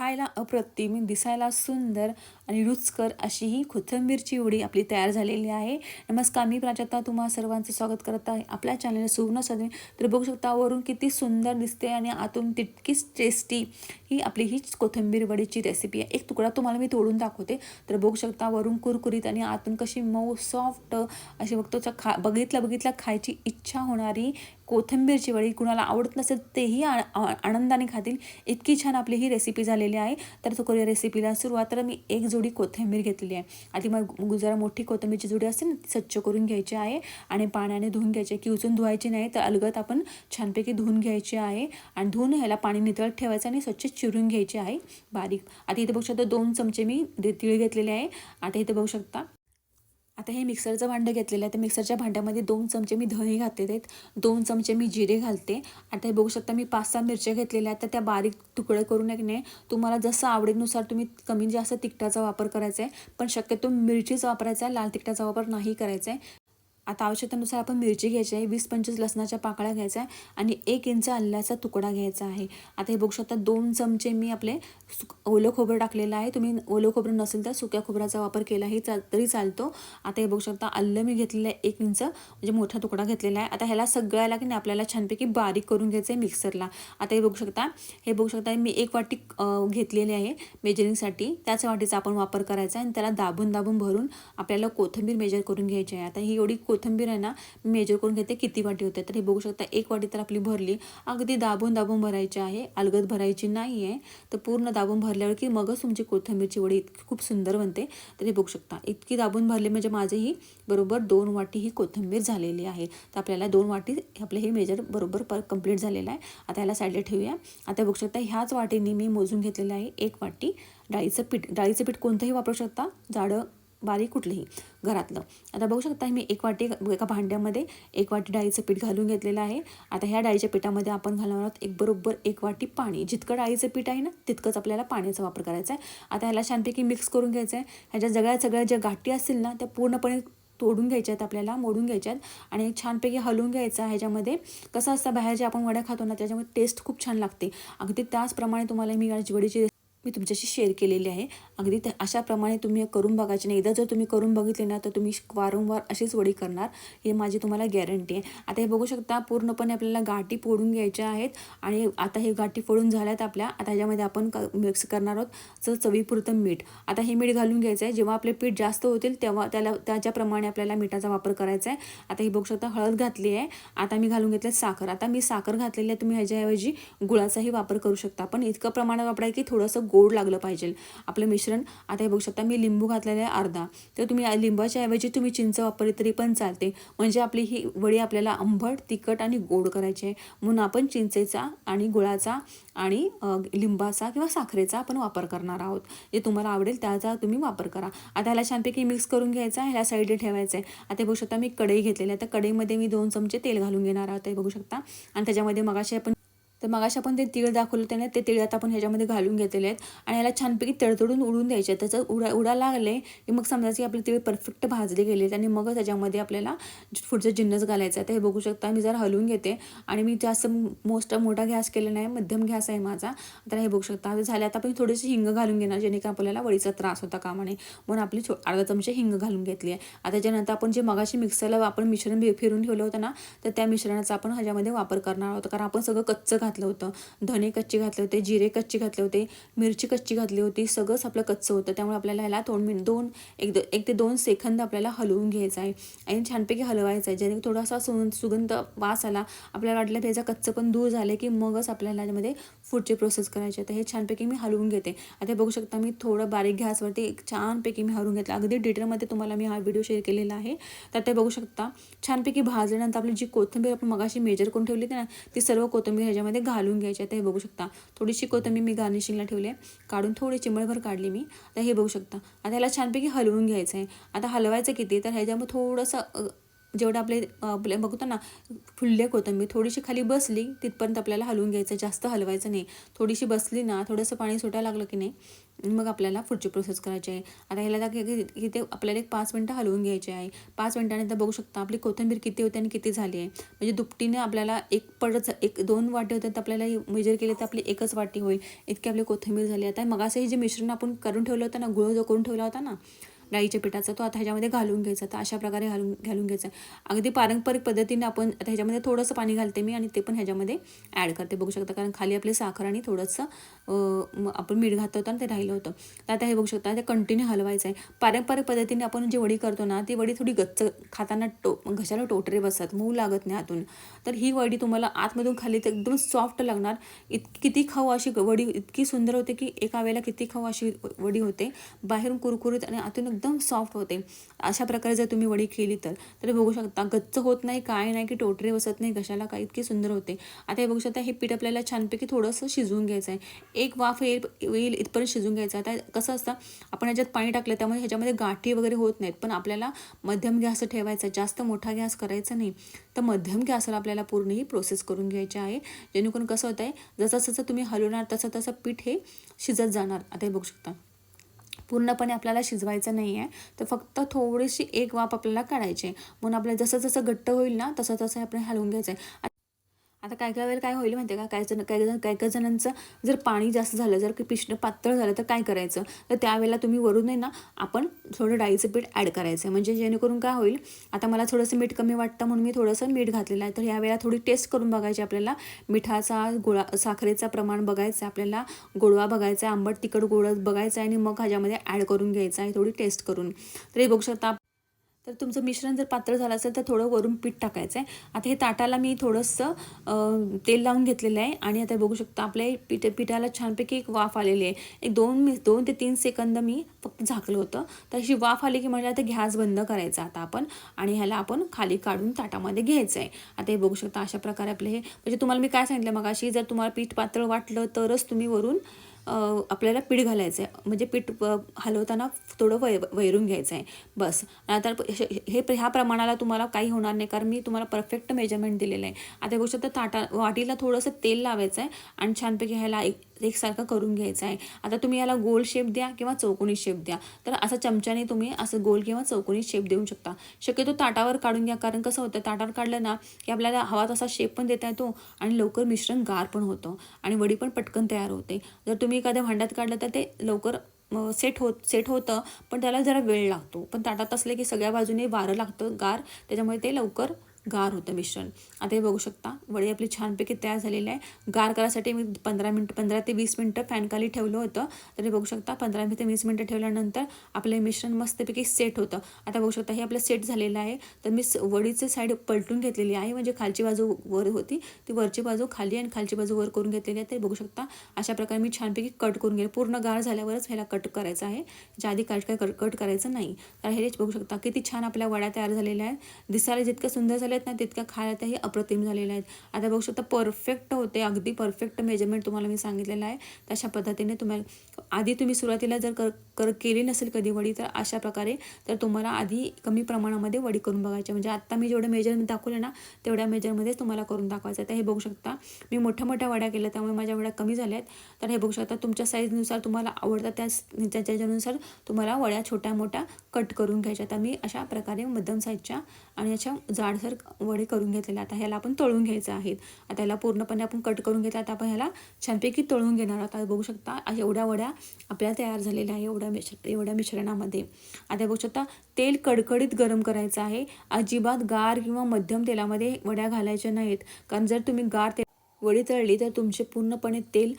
खायला अप्रतिम दिसायला सुंदर आणि रुचकर अशी ही कोथिंबीरची उडी आपली तयार झालेली आहे. नमस्कार मी प्राजक्ता. तुम्हा सर्वांचं स्वागत करत आहे आपल्या चॅनल सुवर्ण सदे तर बघू शकता वरून किती सुंदर दिसते आणि आतून तितकीच टेस्टी ही आपली हीच कोथिंबीर वडीची रेसिपी आहे. एक तुकडा तुम्हाला मी तोडून दाखवते. तर बघू शकता वरून कुरकुरीत आणि आतून कशी मऊ सॉफ्ट अशी बघतो खा बघितल्या बघितल्या खायची इच्छा होणारी कोथिंबीरची वडी कुणाला आवडत नसेल तेही आ आनंदाने खातील. इतकी छान आपली ही रेसिपी झालेली आहे. तर तो करूया रेसिपीला सुरुवात. तर मी एक जोडी कोथिंबीर घेतलेली आहे. आधी मग जरा मोठी कोथिंबीरची जोडी असते ना ती स्वच्छ करून घ्यायची आहे आणि पाण्याने धुवून घ्यायची की उचून धुवायची नाही तर अलगत आपण छानपैकी धुवून घ्यायची आहे आणि धुवून ह्याला पाणी नितळत ठेवायचं आणि स्वच्छ चिरून घ्यायची आहे. बारीक. आता इथे बघू शकता दोन चमचे मी तीळ घेतलेले आहे. आता इथे बघू शकता आता हे मिक्सरचं भांडं घेतलेलं आहे. तर मिक्सरच्या भांड्यामध्ये दोन चमचे मी धणे घातले आहेत. दोन चमचे मी जिरे घालते. आता हे बघू शकता मी पाच सहा मिरच्या घेतलेल्या आहेत. तर त्या बारीक तुकडे करून एक नाही तुम्हाला जसं आवडीनुसार तुम्ही कमी जास्त तिखटाचा वापर करायचा आहे. पण शक्यतो मिरचीच वापरायचा आहे. लाल तिखटाचा वापर नाही करायचा आहे. आता आवश्यकतेनुसार आपण मिरची घ्यायची आहे वीस पंचवीस लसणाच्या पाकळ्या घ्यायच्या आहे आणि एक इंच आल्याचा तुकडा घ्यायचा आहे. आता हे बघू शकता दोन चमचे मी आपले सुक ओलं खोबरं टाकलेलं आहे. तुम्ही ओलं खोबरं नसेल तर सुक्या खोबऱ्याचा वापर केलाही चाल तरी चालतो. आता हे बघू शकता आलं मी घेतलेलं आहे एक इंच म्हणजे मोठा तुकडा घेतलेला आहे. आता ह्याला सगळ्याला की नाही आपल्याला छानपैकी बारीक करून घ्यायचं आहे मिक्सरला. आता हे बघू शकता हे बघू शकता मी एक वाटी घेतलेली आहे मेजरिंगसाठी. त्याच वाटीचा आपण वापर करायचा आहे आणि त्याला दाबून दाबून भरून आपल्याला कोथिंबीर मेजर करून घ्यायची आहे. आता ही एवढी कोथिंबीर आहे ना मेजर करून घेते किती वाटी होते तर हे बघू शकता एक वाटी तर आपली भरली. अगदी दाबून दाबून भरायची आहे अलगद भरायची नाही आहे तर पूर्ण दाबून भरल्यावर की मगच तुमची कोथिंबीरची वडी इतकी खूप सुंदर बनते. तर हे बघू शकता इतकी दाबून भरली म्हणजे माझीही बरोबर दोन वाटी ही कोथिंबीर झालेली आहे. तर आपल्याला दोन वाटी आपलं हे मेजर बरोबर पर कंप्लीट झालेलं आहे. आता याला साईडला ठेवूया. आता बघू शकता ह्याच वाटीने मी मोजून घेतलेलं आहे एक वाटी. डाळीचं पीठ डाळीचं पीठ कोणतंही वापरू शकता. जाडं बारीक कुठलंही घरातलं. आता बघू शकता मी एक वाटी एका भांड्यामध्ये एक वाटी डाळीचं पीठ घालून घेतलेलं आहे. आता ह्या डाळीच्या पीठामध्ये आपण घालणार आहोत एक बरोबर एक वाटी पाणी. जितकं डाळीचं पीठ आहे ना तितकंच आपल्याला पाण्याचा वापर करायचा आहे. आता ह्याला छानपैकी मिक्स करून घ्यायचं आहे. ह्याच्या सगळ्या सगळ्या ज्या गाठी असतील ना त्या पूर्णपणे तोडून घ्यायच्या आहेत आपल्याला मोडून घ्यायच्या आहेत. आणि छानपैकी हलवून घ्यायचा ह्याच्यामध्ये. कसं असतं बाहेर जे आपण वड्या खातो ना त्याच्यामध्ये टेस्ट खूप छान लागते. अगदी त्याचप्रमाणे तुम्हाला मी वडीची मी तुमच्याशी शेअर केलेली आहे. अगदी त्या अशाप्रमाणे तुम्ही करून बघायचे नाही एकदा जर तुम्ही करून बघितले ना तर तुम्ही वारंवार अशीच वडी करणार. हे माझी तुम्हाला गॅरंटी आहे. आता हे बघू शकता पूर्णपणे आपल्याला गाठी फोडून घ्यायच्या आहेत. आणि आता हे गाठी फोडून झाल्यात आपल्या. आता ह्याच्यामध्ये आपण क मिक्स करणार आहोत. तर चवीपुरतं मीठ. आता हे मीठ घालून घ्यायचं आहे. जेव्हा आपले पीठ जास्त होतील तेव्हा त्याला त्याच्याप्रमाणे आपल्याला मिठाचा वापर करायचा आहे. आता हे बघू शकता हळद घातली आहे. आता मी घालून घेतलं साखर. आता मी साखर घातलेली आहे. तुम्ही ह्याच्याऐवजी गुळाचाही वापर करू शकता. पण इतकं प्रमाणात वापराय की थोडंसं गोड लागलं पाहिजे. आपलं मिश्रण आता हे बघू शकता मी लिंबू घातलेलं आहे अर्धा. तर तुम्ही लिंबाच्या ऐवजी तुम्ही चिंच वापरली तरी पण चालते. म्हणजे आपली ही वडी आपल्याला आंबट तिखट आणि गोड करायची आहे. म्हणून आपण चिंचेचा आणि गुळाचा आणि लिंबाचा किंवा साखरेचा आपण वापर करणार आहोत. जे तुम्हाला आवडेल त्याचा तुम्ही वापर करा. आता ह्याला छानपैकी मिक्स करून घ्यायचा ह्याला साईडला ठेवायचं आहे. आता बघू शकता मी कढई घेतलेली आहे. तर कढईमध्ये मी दोन चमचे तेल घालून घेणार आहोत. हे बघू शकता. आणि त्याच्यामध्ये मगाशी आपण तर मग अशा आपण ते तिळ दाखवलं त्याने ते तिळ आता आपण ह्याच्यामध्ये घालून घेतलेले आहेत. आणि याला छानपैकी तडतडून उडून द्यायचे त्याचं उडा उडा लागले की मग समजायचं की आपले तिळ परफेक्ट भाजले गेले आणि मग त्याच्यामध्ये आपल्याला पुढचं जिन्नस घालायचं आहे. तर हे बघू शकता मी जरा हलवून घेते. आणि मी जास्त मोस्ट मोठा गॅस केला नाही मध्यम गॅस आहे माझा. तर हे बघू शकता झाले आता आपण थोडीशी हिंग घालून घेणार जेणेकरून आपल्याला वडीचा त्रास होता कामाने म्हणून आपली छो अर्धा चमचे हिंग घालून घेतली आहे. आता त्याच्यानंतर आपण जे मगाशी मिक्सरला आपण मिश्रण फिरून ठेवलं होतं ना तर त्या मिश्रणाचा आपण ह्याच्यामध्ये वापर करणार आहोत. कारण आपण सगळं कच्चं घातलं होतं. धने कच्चे घातले होते जिरे कच्चे घातले होते मिरची कच्ची घातली होती सगळंच आपलं कच्चं होतं. त्यामुळे आपल्याला ह्याला दोन मिनिट दोन एक एक ते दोन सेकंद आपल्याला हलवून घ्यायचं आहे. आणि छानपैकी हलवायचं आहे. ज्याने थोडासा सु सुगंध वास आला. आपल्याला वाटलं त्याचा कच्चं पण दूर झालं की मगच आपल्याला याच्यामध्ये फूडची प्रोसेस करायची तर हे छानपैकी मी हलवून घेते. आता बघू शकता मी थोडं बारीक गॅसवरती एक छानपैकी मी हलवून घेतलं. अगदी डिटेलमध्ये तुम्हाला मी हा व्हिडिओ शेअर केलेला आहे. तर ते बघू शकता छानपैकी भाजल्यानंतर आपली जी कोथिंबीर आपण मगाशी मेजर करून ठेवली होती ना ती सर्व कोथिंबीर ह्याच्यामध्ये घालून घ्यायचे. आहे ते बघू शकता. थोडीशी कोथंबीर मी गार्निशिंगला ठेवली आहे. काढून थोडी चिमळभर काढली मी. तर हे बघू शकता. आता ह्याला छानपैकी हलवून घ्यायचं आहे आता हलवायचं किती? तर ह्याच्यामध्ये थोडंसं जेवढं आपले आपले बघतो ना फुलले कोथंबीर थोडीशी खाली बसली तिथपर्यंत आपल्याला हलवून घ्यायचं जास्त हलवायचं नाही. थोडीशी बसली ना थोडंसं पाणी सुटायला लागलं की नाही मग आपल्याला पुढची प्रोसेस करायची आहे. आता ह्याला इथे आपल्याला एक पाच मिनटं हलवून घ्यायची आहे. पाच मिनटानंतर बघू शकता आपली कोथिंबीर किती होते आणि किती झाली आहे. म्हणजे दुपटीने आपल्याला एक पडच एक दोन वाटी होते तर आपल्याला मेजर केले तर आपली एकच वाटी होईल. इतकी आपली कोथिंबीर झाली. आता मग असं हे जे मिश्रण आपण करून ठेवलं होतं ना गुळ जो करून ठेवला होता ना डाळीच्या पिठाचा तो आता ह्याच्यामध्ये घालून घ्यायचा तर अशा प्रकारे घालून घालून घ्यायचा. अगदी पारंपरिक पद्धतीने आपण आता ह्याच्यामध्ये थोडंसं पाणी घालते मी आणि ते पण ह्याच्यामध्ये ॲड करते. बघू शकता कारण खाली आपले साखर आणि थोडंसं आपण मीठ घातलं होतं आणि ते राहिलं होतं. तर आता हे बघू शकता ते कंटिन्यू हलवायचं आहे. पारंपरिक पद्धतीने आपण जी वडी करतो ना ती वडी थोडी गच्च खाताना टो घशाला टोटरे बसतात मऊ लागत नाही आतून. तर ही वडी तुम्हाला आतमधून खाली तर एकदम सॉफ्ट लागणार. इत किती खाऊ अशी वडी इतकी सुंदर होते की एका वेळेला किती खाऊ अशी वडी होते. बाहेरून कुरकुरीत आणि आतून एकदम सॉफ्ट होते. अशा प्रकारे जर तुम्ही वडी केली तर तर बघू शकता गच्च होत नाही काय नाही की टोटरे बसत नाही घशाला काय इतकी सुंदर होते. आता हे बघू शकता हे पीठ आपल्याला छानपैकी थोडंसं शिजवून घ्यायचं आहे एक वाफ येईल येईल इथपर्यंत शिजवून घ्यायचं. आता कसं असतं आपण ह्याच्यात पाणी टाकलं त्यामुळे ह्याच्यामध्ये गाठी वगैरे होत नाहीत. पण आपल्याला मध्यम गॅस ठेवायचा जास्त मोठा गॅस करायचा नाही. तर मध्यम गॅसवर आपल्याला पूर्ण ही प्रोसेस करून घ्यायची आहे. जेणेकरून कसं होतं आहे जसं जसं तुम्ही हलवणार तसं तसं पीठ हे शिजत जाणार. आता हे बघू शकता. पूर्णपणे आपल्याला शिजवायचं नाही आहे तर फक्त थोडीशी एक वाफ आपल्याला काढायची आहे. म्हणून आपल्याला जसं जसं घट्ट होईल ना तसं तसं आपण हलवून घ्यायचं आहे आता काय काय वेळेला काय होईल माहिती आहे का? काय जण काय जण काय काय जणांचं जर पाणी जास्त झालं जर की पिष्ण पातळ झालं तर काय करायचं? तर त्यावेळेला तुम्ही वरून आहे ना आपण थोडं डाळीचं पीठ ॲड करायचं आहे. म्हणजे जेणेकरून काय होईल आता मला थोडंसं मीठ कमी वाटतं म्हणून मी थोडंसं मीठ घातलेलं आहे. तर यावेळेला थोडी टेस्ट करून बघायची आपल्याला. मिठाचा गोळा साखरेचा प्रमाण बघायचं आहे आपल्याला. गोडवा बघायचा आहे आंबट तिखट गोड बघायचं आहे आणि मग ह्याच्यामध्ये ॲड करून घ्यायचं आहे थोडी टेस्ट करून. तर हे बघू शकता तर तुमचं मिश्रण जर पातळ झालं असेल तर थोडं वरून पीठ टाकायचं आहे. आता हे ताटाला मी थोडंसं तेल लावून घेतलेलं आहे आणि आता बघू शकता आपल्या पीठ पिठाला छानपैकी एक वाफ आलेली आहे. एक दोन मी दोन ते तीन सेकंद मी फक्त झाकलं होतं. तर अशी वाफ आली की म्हणजे आता गॅस बंद करायचा आता आपण आणि ह्याला आपण खाली काढून ताटामध्ये घ्यायचं आहे. आता हे बघू शकता अशा प्रकारे आपले हे म्हणजे तुम्हाला मी काय सांगितलं मग अशी जर तुम्हाला पीठ पातळ वाटलं तरच तुम्ही वरून आपल्याला पीठ घालायचं आहे म्हणजे पीठ हलवताना थोडं वै वैरून घ्यायचं आहे बस आता हे ह्या प्रमाणाला तुम्हाला काही होणार नाही. कारण मी तुम्हाला परफेक्ट मेजरमेंट दिलेलं आहे. आता गोष्ट तर ताटा वाटीला थोडंसं तेल लावायचं आहे आणि छानपैकी ह्याला एक एकसारखं करून घ्यायचं आहे. आता तुम्ही याला गोल शेप द्या किंवा चौकोनी शेप द्या. तर असा चमच्याने तुम्ही असं गोल किंवा चौकोनी शेप देऊ शकता. शक्यतो ताटावर काढून घ्या कारण कसं होतं ताटावर काढलं ना की आपल्याला हवा तसा शेप पण देता येतो आणि लवकर मिश्रण गार पण होतं आणि वडी पण पटकन तयार होते. जर तुम्ही एखाद्या भांड्यात काढलं तर ते लवकर सेट होत सेट होतं पण त्याला जरा वेळ लागतो. पण ताटात असले की सगळ्या बाजूने वारं लागतं गार त्याच्यामुळे ते लवकर गार होतं मिश्रण. आता हे बघू शकता वडी आपली छानपैकी तयार झालेली आहे. गार करायसाठी मी पंधरा मिनटं पंधरा ते वीस मिनटं फॅनखाली ठेवलं होतं. तर हे बघू शकता पंधरा ते वीस मिनटं ठेवल्यानंतर आपलं मिश्रण मस्तपैकी सेट होतं. आता बघू शकता हे आपलं सेट झालेलं आहे. तर मी वडीचे साईड पलटून घेतलेली आहे. म्हणजे खालची बाजू वर होती. ती वरची बाजू खाली आणि खालची बाजू वर करून घेतलेली आहे. ते बघू शकता अशा प्रकारे मी छानपैकी कट करून घेईल पूर्ण गार झाल्यावरच ह्याला कट करायचं आहे. ज्या आधी काय काय कट करायचं नाही. तर हे बघू शकता किती छान आपल्या वड्या तयार झालेल्या आहेत. दिसायला जितकं सुंदर झाले आहेत ना तितक्या खायला त्याही अप्रतिम झालेल्या आहेत. आता बघू शकता परफेक्ट होते. अगदी परफेक्ट मेजरमेंट तुम्हाला मी सांगितलेलं आहे. तशा पद्धतीने तुम्हाला आधी तुम्ही सुरुवातीला जर कर कर केली नसेल कधी वडी तर अशा प्रकारे तर तुम्हाला आधी कमी प्रमाणामध्ये वडी करून बघायची. म्हणजे आत्ता मी जेवढं मेजरमेंट दाखवले ना तेवढ्या मेजरमध्येच तुम्हाला करून दाखवायचं तर हे बघू शकता मी मोठ्या मोठ्या वड्या केल्या त्यामुळे माझ्या वड्या कमी झाल्या आहेत तर हे बघू शकता तुमच्या साईजनुसार तुम्हाला आवडतात त्या त्याच्यानुसार तुम्हाला वड्या छोट्या मोठ्या कट करून घ्यायच्या. तर मी अशा प्रकारे मध्यम साईजच्या आणि अशा जाडसर वडे करून घेतलेले आता ह्याला आपण तळून घ्यायचं आहेत. आता ह्याला पूर्णपणे आपण कट करून घेतला. आता आपण ह्याला छानपैकी तळून घेणार आता बघू शकता एवढ्या वड्या आपल्या तयार झालेल्या आहे एवढ्या मिश्र एवढ्या मिश्रणामध्ये. आता बघू शकता तेल कडकडीत गरम करायचं आहे. अजिबात गार किंवा मध्यम तेलामध्ये वड्या घालायच्या नाहीत. कारण जर तुम्ही गार तेल वडी तळली तर तुमचे पूर्णपणे तेल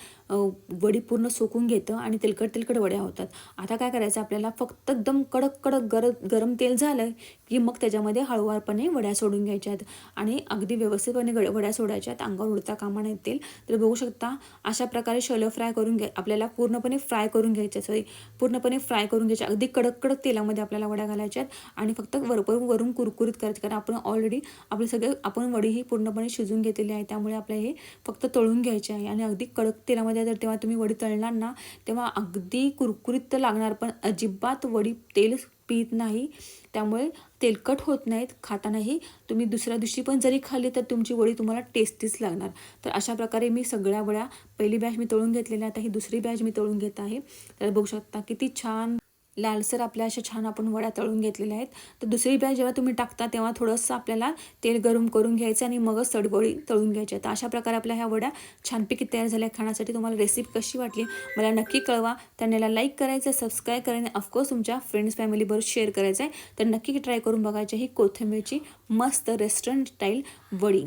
वडी पूर्ण सोकून घेतं आणि तेलकट तेलकट वड्या होतात. आता काय करायचं? आपल्याला फक्त एकदम कडक कडक गर गरम तेल झालं की मग त्याच्यामध्ये हळूवारपणे वड्या सोडून घ्यायच्या आहेत आणि अगदी व्यवस्थितपणे गड वड्या सोडायच्या आहेत अंगावर उडता कामा नाही तेल. तर बघू शकता अशा प्रकारे शलो फ्राय करून घ्या आपल्याला पूर्णपणे फ्राय करून घ्यायच्या सॉरी पूर्णपणे फ्राय करून घ्यायच्या अगदी कडक कडक तेलामध्ये आपल्याला वड्या घालायच्या आहेत आणि फक्त वरवरून वरून कुरकुरीत करायचं. कारण आपण ऑलरेडी आपले सगळे आपण वडी ही पूर्णपणे शिजून घेतलेली आहे. त्यामुळे आपल्या हे फक्त तळून घ्यायचे आहे. आणि अगदी कडक तेलामध्ये जर तेव्हा तुम्ही वडी तळणार ना तेव्हा अगदी कुरकुरीत तर लागणार पण अजिबात वडी तेल पित नाही. त्यामुळे तेलकट होत नाहीत खातानाही तुम्ही दुसऱ्या दिवशी पण जरी खाल्ली तर तुमची वडी तुम्हाला टेस्टीच लागणार. तर अशा प्रकारे मी सगळ्या वड्या पहिली बॅच मी तळून घेतलेल्या आता ही दुसरी बॅच मी तळून घेत आहे. तर बघू शकता किती छान लालसर आपल्या अशा छान आपण वड्या तळून घेतलेल्या आहेत. तर दुसरी बॅच जेव्हा तुम्ही टाकता तेव्हा थोडंसं आपल्याला तेल गरम करून घ्यायचं आणि मगच सडगोळी तळून घ्यायची तर अशा प्रकारे आपल्या ह्या वड्या छानपैकी तयार झाल्या. खाण्यासाठी तुम्हाला रेसिपी कशी वाटली मला नक्की कळवा. त्यांना लाईक करायचं सबस्क्राईब करायचं ऑफकोर्स तुमच्या फ्रेंड्स फॅमिलीबरोबर शेअर करायचं आहे तर नक्की ट्राय करून बघायची ही कोथिंबीरची मस्त रेस्टॉरंट स्टाईल वडी.